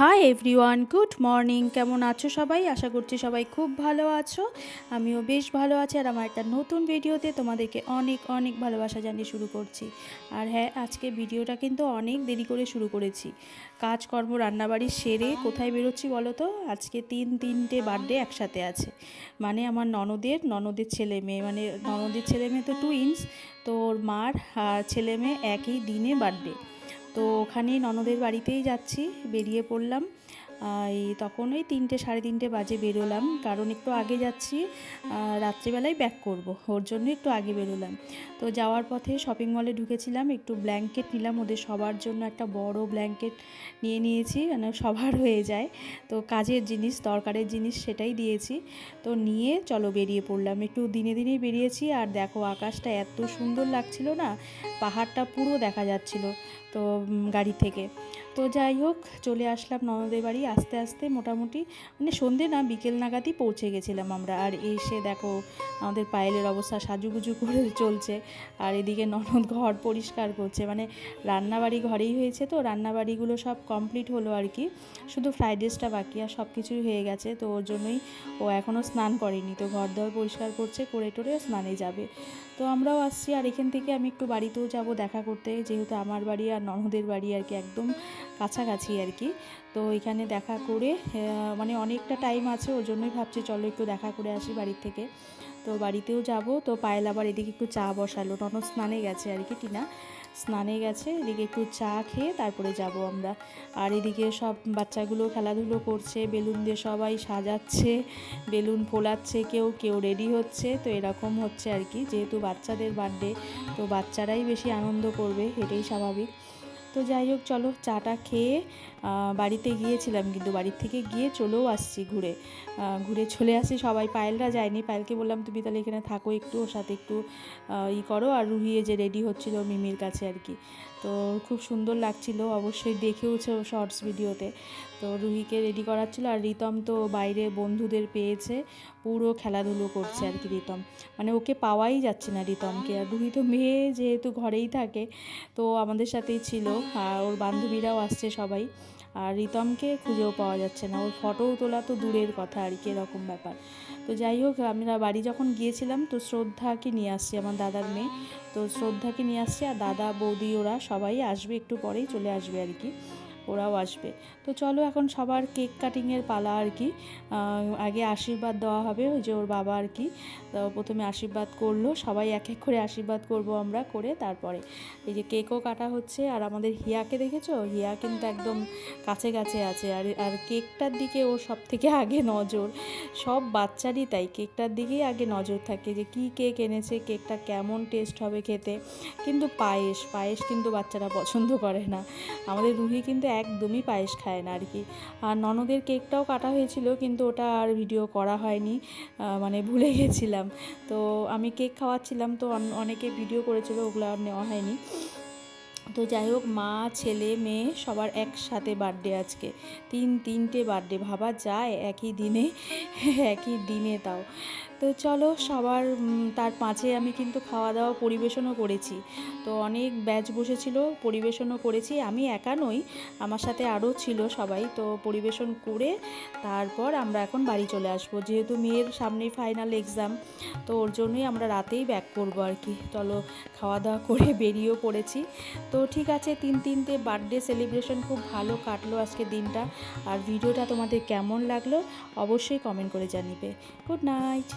Hi everyone good morning কেমন আছো সবাই? আশা করছি সবাই খুব ভালো আছো। আমিও বেশ ভালো আছি আর আমার একটা নতুন ভিডিওতে তোমাদেরকে অনেক অনেক ভালোবাসা জানিয়ে শুরু করছি। আর হ্যাঁ আজকে ভিডিওটা কিন্তু অনেক দেরি করে শুরু করেছি। কাজকর্ম, রান্নাবাড়ি সেরে কোথায় বেরোচ্ছি বলো তো? আজকে তিন, তিনটে বার্থডে একসাথে আছে। মানে আমার ননদের ননদের ছেলে মেয়ে মানে ননদের ছেলে মেয়ে তো টুইন্স তো ওর মার ছেলে মেয়ে একই দিনে বার্থডে তো ওখানে ননদের বাড়িতেই যাচ্ছি বেরিয়ে পড়লাম। এই তখন ওই তিনটে, সাড়ে তিনটে বাজে বেরোলাম। কারণ একটু আগে যাচ্ছি রাত্রিবেলায় ব্যাক করব। ওর জন্য একটু আগে বেরোলাম। তো যাওয়ার পথে শপিং মলে ঢুকেছিলাম, একটু ব্ল্যাঙ্কেট নিলাম। ওদের সবার জন্য একটা বড় ব্ল্যাঙ্কেট নিয়ে নিয়েছি মানে সবার হয়ে যায়। তো কাজের জিনিস, দরকারের জিনিস সেটাই দিয়েছি। তো নিয়ে চলো বেরিয়ে পড়লাম। একটু দিনে দিনেই বেরিয়েছি। আর দেখো, আকাশটা এত সুন্দর লাগছিল না, পাহাড়টা পুরো দেখা যাচ্ছিল, তো গাড়ি থেকে। তো যাই হোক, চলে আসলাম ননদের বাড়ি। আস্তে আস্তে মোটামুটি মানে সন্ধে না, বিকেল নাগাদই পৌঁছে গেছিলাম আমরা। আর এসে দেখো, আমাদের পায়েলের অবস্থা সাজুগুজু করে চলছে। আর এদিকে ননদ ঘর পরিষ্কার করছে। মানে রান্নাবাড়ি ঘরেই হয়েছে তো, রান্নাবাড়িগুলো সব কমপ্লিট হলো আর কি। শুধু ফ্রাইড রাইসটা বাকি আর সব কিছুই হয়ে গেছে। তো ওর জন্যই ও এখনও স্নান করেনি। তো ঘর দর পরিষ্কার করছে, করে টোরে স্নানে যাবে। তো আমরাও আসছি। আর এখান থেকে আমি একটু বাড়িতেও যাব দেখা করতে। যেহেতু আমার বাড়ি আর ননদের বাড়ি আর কি একদম কাছাকাছি আর কি। তো এখানে দেখা করে মানে অনেকটা টাইম আছে, ওর জন্যই ভাবছি চলো একটু দেখা করে আসি বাড়ির থেকে। তো বাড়িতেও যাব, তো পায়েল আবার এদিকে একটু চা বসালো। ননদ স্নানে গেছে আর কি, টিনা স্নানে গেছে, এদিকে একটু চা খেয়ে তারপরে যাব আমরা। আর এদিকে সব বাচ্চাগুলো খেলাধুলো করছে, বেলুন দিয়ে সবাই সাজাচ্ছে, বেলুন ফোলাচ্ছে, কেউ কেউ রেডি হচ্ছে। তো এরকম হচ্ছে আর কি, যেহেতু বাচ্চাদের বার্থডে তো বাচ্চারাই বেশি আনন্দ করবে, এটাই স্বাভাবিক। তো যাই হোক চলো চাটা খেয়ে বাড়িতে গিয়েছিলাম, কিন্তু বাড়ির থেকে গিয়ে চলেও আসছি ঘুরে। ঘুরে চলে আসি সবাই। পায়েলরা যায়নি। পায়েলকে বললাম, তুমি তাহলে এখানে থাকো একটু, ওর সাথে একটু ই করো। আর রুহিয়ে যে রেডি হচ্ছিল মিমির কাছে আর কি। তো খুব সুন্দর লাগছিল। অবশ্যই দেখেওছে ও শর্টস ভিডিওতে। তো রুহিকে রেডি করাচ্ছিল। আর রিতম তো বাইরে বন্ধুদের পেয়েছে। পুরো খেলাধুলো করছে আর কি রিতম। মানে ওকে পাওয়াই যাচ্ছে না রিতমকে। আর রুহি তো মেয়ে যেহেতু ঘরেই থাকে, তো আমাদের সাথেই ছিল। আর ওর বান্ধবীরাও আসছে সবাই। আর রিতমকে খুঁজেও পাওয়া যাচ্ছে না। ওর ফটোও তোলা তো দূরের কথা আর কি, এরকম ব্যাপার। তো যাই হোক, আমরা বাড়ি যখন গিয়েছিলাম, তো শ্রদ্ধাকে নিয়ে আসছি আমার দাদার মেয়ে। তো শ্রদ্ধাকে নিয়ে আসছি আর দাদা, বৌদি, ওরা সবাই আসবে, একটু পরেই চলে আসবে আর কি। ওরাও আসবে। তো চলো এখন সবার কেক কাটিংয়ের পালা আর কি। আগে আশীর্বাদ দেওয়া হবে ওই যে ওর বাবা আর কি। প্রথমে আশীর্বাদ করল, সবাই এক এক করে আশীর্বাদ করব আমরা করে তারপরে। এই যে কেকও কাটা হচ্ছে আর আমাদের হিয়াকে দেখেছ? হিয়া কিন্তু একদম কাছে কাছে আছে আর আর কেকটার দিকে ওর সব থেকে আগে নজর। সব বাচ্চারই তাই কেকটার দিকেই আগে নজর থাকে যে কি কেক এনেছে কেকটা কেমন টেস্ট হবে খেতে। কিন্তু পায়েস পায়েস কিন্তু বাচ্চারা পছন্দ করে না। আমাদের রুহি কিন্তু একদমই পায়েস খায় না আর কি আর ননদের কেকটাও কাটা হয়েছিল, কিন্তু ওটা আর ভিডিও করা হয়নি। মানে ভুলে গেছিলাম। তো আমি কেক খাওয়াচ্ছিলাম, তো অনেকে ভিডিও করেছিল, ওগুলো আর নেওয়া হয়নি। তো যাই হোক, মা, ছেলে, মেয়ে সবার একসাথে বার্থডে আজকে। তিন, তিনটে বার্থডে ভাবা যায়, একই দিনে একই দিনে তাও। তো চলো সবার তার পাঁচে আমি কিন্তু খাওয়া দাওয়া পরিবেশনও করেছি। তো অনেক ব্যাচ বসেছিল, পরিবেশনও করেছি। আমি একা নই, আমার সাথে আরও ছিল সবাই। তো পরিবেশন করে তারপর আমরা এখন বাড়ি চলে আসব। যেহেতু মেয়ের সামনেই ফাইনাল এক্সাম তো ওর জন্যই আমরা রাতেই ব্যাক করব আর কি। চলো খাওয়া দাওয়া করে বেরিয়েও পড়েছি। তো ঠিক আছে, তিন তিনটে বার্থডে সেলিব্রেশন খুব ভালো কাটলো আজকে দিনটা। আর ভিডিওটা তোমাদের কেমন লাগল, অবশ্যই কমেন্ট করে জানিবে। Good night